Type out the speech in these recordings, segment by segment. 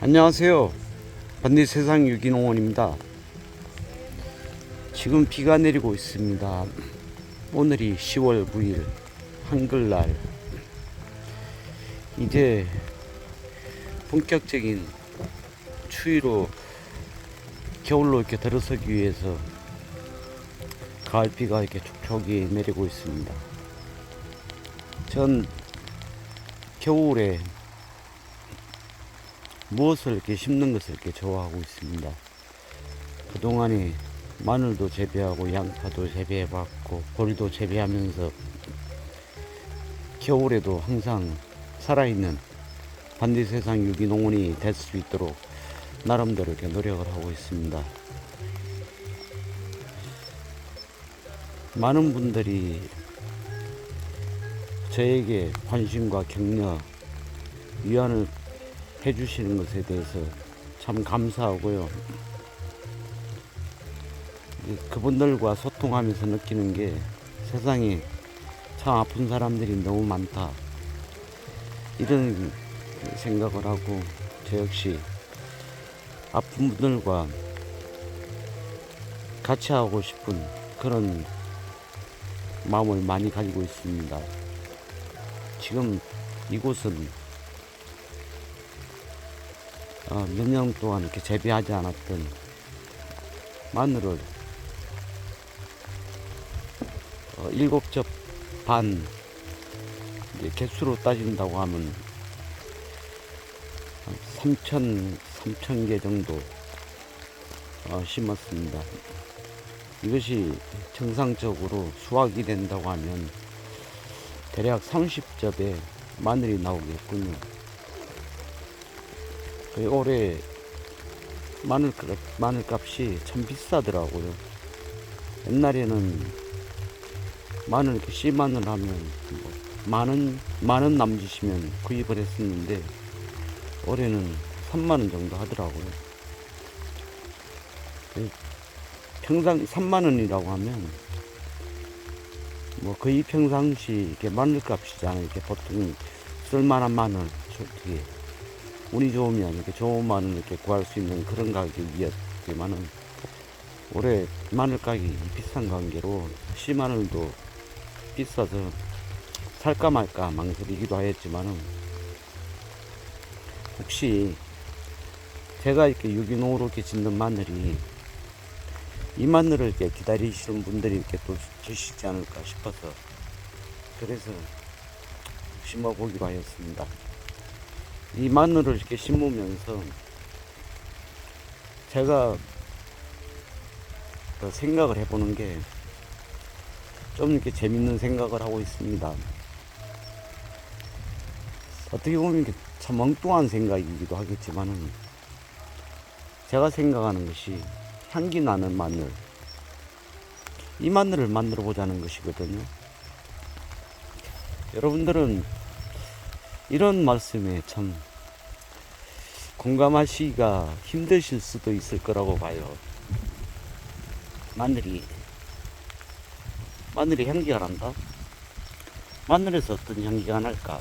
안녕하세요. 반대 세상 유기농원입니다. 지금 비가 내리고 있습니다. 오늘이 10월 9일 한글날. 이제 본격적인 추위로 겨울로 이렇게 들어서기 위해서 가을 비가 이렇게 촉촉이 내리고 있습니다. 전 겨울에 무엇을 이렇게 심는 것을 이렇게 좋아하고 있습니다. 그동안에 마늘도 재배하고 양파도 재배해봤고 보리도 재배하면서 겨울에도 항상 살아있는 반대세상 유기농원이 될 수 있도록 나름대로 이렇게 노력을 하고 있습니다. 많은 분들이 저에게 관심과 격려, 위안을 해주시는 것에 대해서 참 감사하고요. 이 그분들과 소통하면서 느끼는 게 세상에 참 아픈 사람들이 너무 많다. 이런 생각을 하고 저 역시 아픈 분들과 같이 하고 싶은 그런 마음을 많이 가지고 있습니다. 지금 이곳은 어, 몇년 동안 이렇게 재배하지 않았던 마늘을 어, 일곱 접 반 개수로 따진다고 하면 한 3천 3천 개 정도 어, 심었습니다. 이것이 정상적으로 수확이 된다고 하면 대략 30접의 마늘이 나오겠군요. 그 올해 마늘값, 마늘값이 참 비싸더라고요. 옛날에는 마늘 이렇게 씨 마늘 하면 뭐 만원 만원 남짓이면 구입을 했었는데 올해는 3만 원 정도 하더라고요. 그 평상 3만 원이라고 하면 뭐 거의 평상시 이렇게 마늘값이잖아요. 이렇게 보통 쓸만한 마늘 솔직히 운이 좋으면 이렇게 좋은 마늘 이렇게 구할 수 있는 그런 가격이었지만은 올해 마늘 가격이 비싼 관계로 씨 마늘도 비싸서 살까 말까 망설이기도 하였지만은 혹시 제가 이렇게 유기농으로 이렇게 짓는 마늘이 이 마늘을 이렇게 기다리시는 분들이 이렇게 또 계시지 않을까 싶어서 그래서 심어보기로 하였습니다. 이 마늘을 이렇게 심으면서 제가 그 생각을 해보는 게 좀 이렇게 재밌는 생각을 하고 있습니다. 어떻게 보면 이게 참 엉뚱한 생각이기도 하겠지만은 제가 생각하는 것이 향기 나는 마늘 이 마늘을 만들어 보자는 것이거든요. 여러분들은 이런 말씀에 참 공감하시기가 힘드실 수도 있을 거라고 봐요. 마늘이 마늘이 향기가 난다? 마늘에서 어떤 향기가 날까?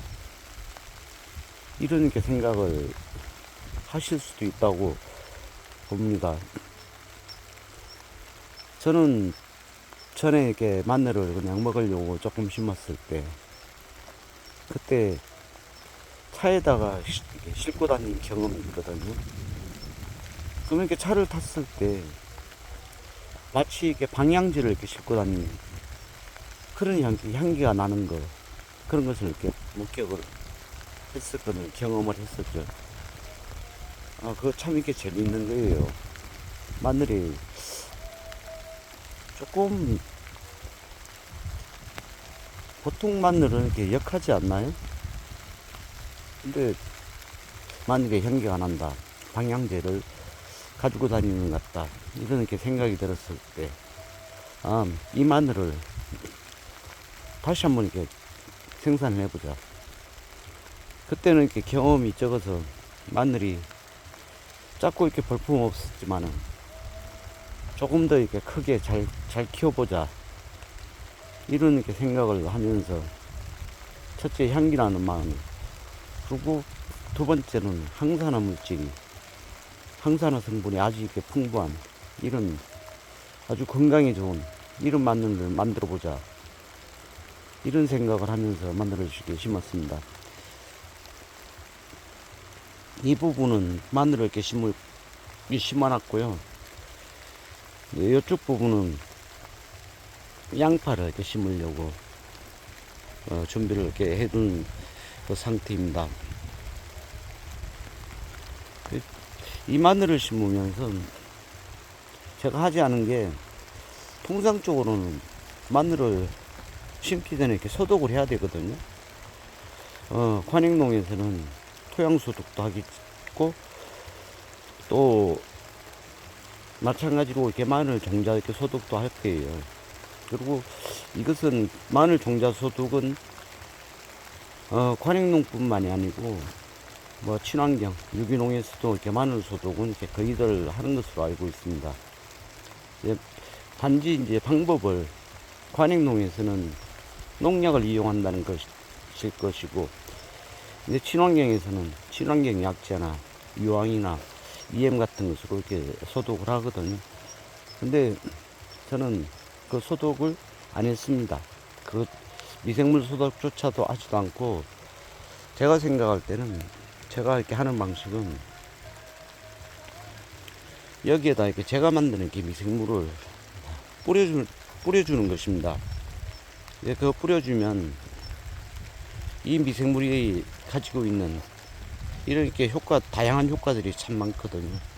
이런 게 생각을 하실 수도 있다고 봅니다. 저는 전에 이렇게 마늘을 그냥 먹으려고 조금 심었을 때, 그때 차에다가 싣고 다닌 경험이 있거든요. 그러면 이렇게 차를 탔을 때, 마치 이렇게 방향지를 이렇게 싣고 다니는 그런 향기, 향기가 나는 거, 그런 것을 이렇게 목격을 했었거든요. 경험을 했었죠. 아, 그거 참 이렇게 재밌는 거예요. 마늘이 조금 보통 마늘은 이렇게 역하지 않나요? 근데 마늘에 향기가 난다. 방향제를 가지고 다니는 것 같다. 이런 이렇게 생각이 들었을 때, 아, 이 마늘을 다시 한번 이렇게 생산을 해보자. 그때는 이렇게 경험이 적어서 마늘이 작고 이렇게 볼품 없었지만은 조금 더 이렇게 크게 잘, 잘 키워보자. 이런 이렇게 생각을 하면서 첫째 향기 나는 마늘. 그리고 두 번째는 항산화 물질이 항산화 성분이 아주 이렇게 풍부한 이런 아주 건강에 좋은 이런 마늘을 만들어 보자 이런 생각을 하면서 만들어 주시게 심었습니다. 이 부분은 마늘을 이렇게 심을 심어놨고요. 네, 이쪽 부분은 양파를 이렇게 심으려고 어, 준비를 이렇게 해둔 그 상태입니다. 그- 이 마늘을 심으면서 제가 하지 않은 게 통상적으로는 마늘을 심기 전에 이렇게 소독을 해야 되거든요. 어, 관행농에서는 토양 소독도 하겠고 또 마찬가지로 이렇게 마늘 종자 이렇게 소독도 할 거예요. 그리고 이것은 마늘 종자 소독은 어, 관행농뿐만이 아니고 뭐 친환경 유기농에서도 이렇게 마늘 소독은 이렇게 거의들 하는 것으로 알고 있습니다. 이제 단지 이제 방법을 관행농에서는 농약을 이용한다는 것일 것이고 근데 친환경에서는 친환경 약재나 유황이나 EM 같은 것으로 이렇게 소독을 하거든요. 근데 저는 그 소독을 안 했습니다. 그 미생물 소독조차도 하지도 않고 제가 생각할 때는 제가 이렇게 하는 방식은 여기에다 이렇게 제가 만드는 미생물을 뿌려주, 뿌려주는 것입니다. 예, 그거 뿌려주면 이 미생물이 가지고 있는 이런 이렇게 효과, 다양한 효과들이 참 많거든요.